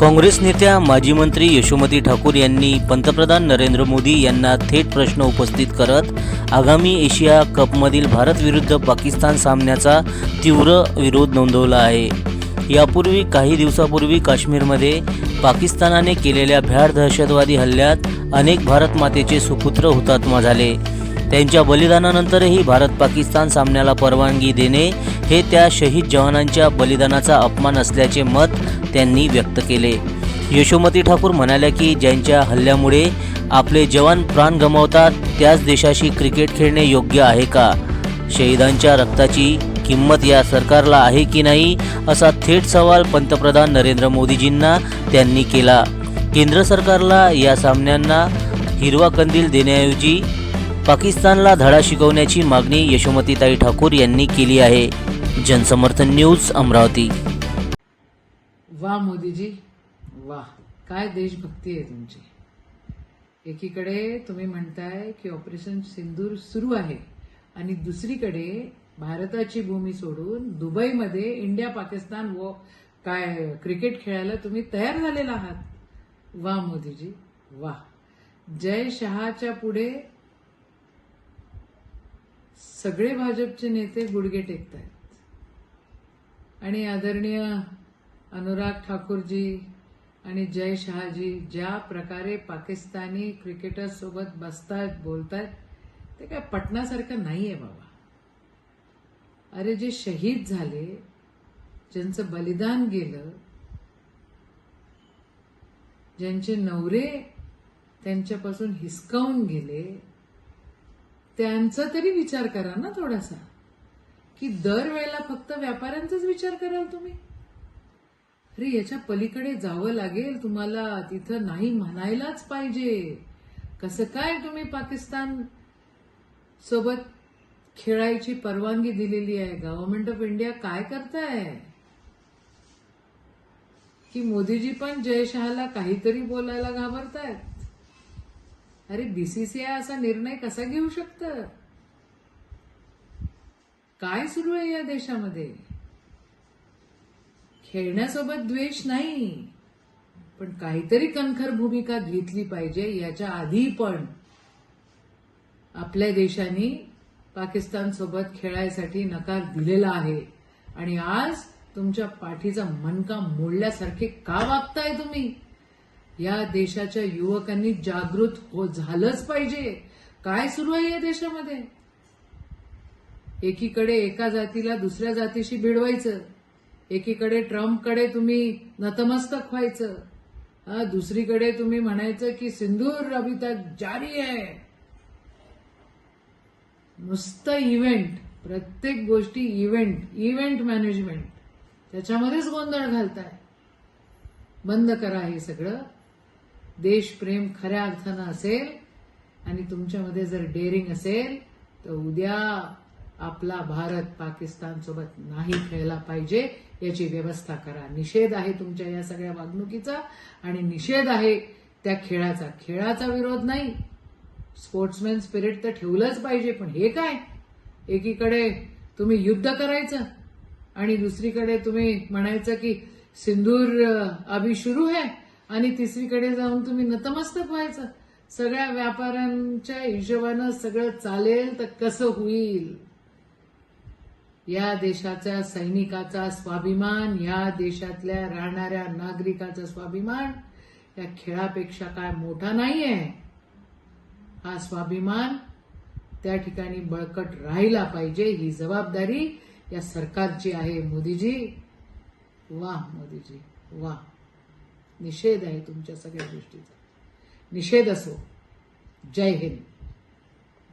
काँग्रेस नेत्या माजी मंत्री यशोमती ठाकूर यांनी पंतप्रधान नरेंद्र मोदी यांना थेट प्रश्न उपस्थित करत आगामी एशिया कपमधील भारत विरुद्ध पाकिस्तान सामन्याचा तीव्र विरोध नोंदवला आहे. यापूर्वी काही दिवसापूर्वी काश्मीरमध्ये पाकिस्तानाने केलेल्या भ्याड दहशतवादी हल्ल्यात अनेक भारतमातेचे सुपुत्र हुतात्मा झाले. त्यांच्या बलिदानानंतरही भारत पाकिस्तान सामन्याला परवानगी देणे हे त्या शहीद जवानांच्या बलिदानाचा अपमान असल्याचे मत त्यांनी व्यक्त केले. यशोमती ठाकूर म्हणाल्या की ज्यांच्या हल्ल्यामुळे आपले जवान प्राण गमावतात त्याच देशाशी क्रिकेट खेळणे योग्य आहे का? शहीदांच्या रक्ताची किंमत या सरकारला आहे की नाही असा थेट सवाल पंतप्रधान नरेंद्र मोदीजींना त्यांनी केला. केंद्र सरकारला या सामन्यांना हिरवा कंदील देण्याऐवजी पाकिस्तानला धडा शिकवण्याची मागणी यशोमतीताई ठाकूर यांनी केली आहे. जनसमर्थन न्यूज अमरावती. वा मोदीजी वा. काय देशभक्ती आहे तुमची. एकीकडे तुम्ही म्हणताय की ऑपरेशन सिंदूर सुरू आहे आणि दुसरीकडे भारताची भूमी सोडून दुबईमध्ये इंडिया पाकिस्तान व काय क्रिकेट खेळायला तुम्ही तयार झालेला आहात. वा मोदीजी वा. जय शहाच्या पुढे सगळे भाजपचे नेते गुडघे टेकत आहेत आणि आदरणीय अनुराग ठाकूरजी आणि जय शहाजी ज्या प्रकारे पाकिस्तानी क्रिकेटर सोबत बसतायत बोलतायत ते काय पटण्यासारखं नाहीये बाबा. अरे जे शहीद झाले ज्यांचं बलिदान गेलं ज्यांचे नवरे त्यांच्यापासून हिसकावून गेले त्यांचा तरी विचार करा ना थोडासा. की दरवेळेला फक्त व्यापाऱ्यांचाच विचार कराल तुम्ही? अरे याच्या पलीकडे जावं लागेल. तुम्हाला तिथं नाही म्हणायलाच पाहिजे. कसं काय तुम्ही पाकिस्तान सोबत खेळायची परवानगी दिलेली आहे? गव्हर्नमेंट ऑफ इंडिया काय करताय? की मोदीजी पण जयशहाला काहीतरी बोलायला घाबरतायत. अरे बीसीसीआय असा निर्णय कसा घेऊ शकतं? काय सुरू आहे या देशामध्ये? खेळण्यासोबत द्वेष नाही पण काहीतरी कणखर भूमिका घेतली पाहिजे याच्या आधी पण. आपल्या देशाने पाकिस्तान सोबत खेळायसाठी नकार दिलेला आहे. आणि आज तुमच्या पाठीचा मनका मोडल्यासारखे का वागताय तुम्ही? या देशाच्या युवकांनी जागृत हो झालंच पाहिजे. काय सुरू आहे या देशामध्ये? एकीकडे एका जातीला दुसऱ्या जातीशी भिडवायचं. एकीकडे ट्रम्पकडे तुम्ही नतमस्तक व्हायचं. दुसरीकडे तुम्ही म्हणायचं की सिंधूर रविता जारी आहे नुसतं इव्हेंट प्रत्येक गोष्टी इव्हेंट इव्हेंट मॅनेजमेंट त्याच्यामध्येच गोंधळ घालताय. बंद करा हे सगळं. देशप्रेम खऱ्या अर्थानं असेल आणि तुमच्यामध्ये जर डेअरिंग असेल तर उद्या आपला भारत पाकिस्तान सोबत नाही खेळला पाहिजे याची व्यवस्था करा. निषेध आहे तुमच्या या सगळ्या वागणुकीचा आणि निषेध आहे त्या खेळाचा. खेळाचा विरोध नाही. स्पोर्ट्समॅन स्पिरिट तर ठेवलंच पाहिजे पण हे काय? एकीकडे तुम्ही युद्ध करायचं आणि दुसरीकडे तुम्ही म्हणायचं की सिंदूर अभी सुरू आहे आणि तिसरीकडे जाऊन तुम्ही नतमस्तक व्हायचं. सगळ्या व्यापाऱ्यांच्या हिशोबानं सगळं चालेल तर कसं होईल? या देशाच्या सैनिकाचा स्वाभिमान या देशातल्या राहणाऱ्या नागरिकाचा स्वाभिमान या खेळापेक्षा काय मोठा नाहीये. हा स्वाभिमान त्या ठिकाणी बळकट राहिला पाहिजे ही जबाबदारी या सरकारची आहे मोदीजी. वा मोदीजी वा निषेध आहे तुमच्या सगळ्या गोष्टीचा. निषेध असो. जय हिंद.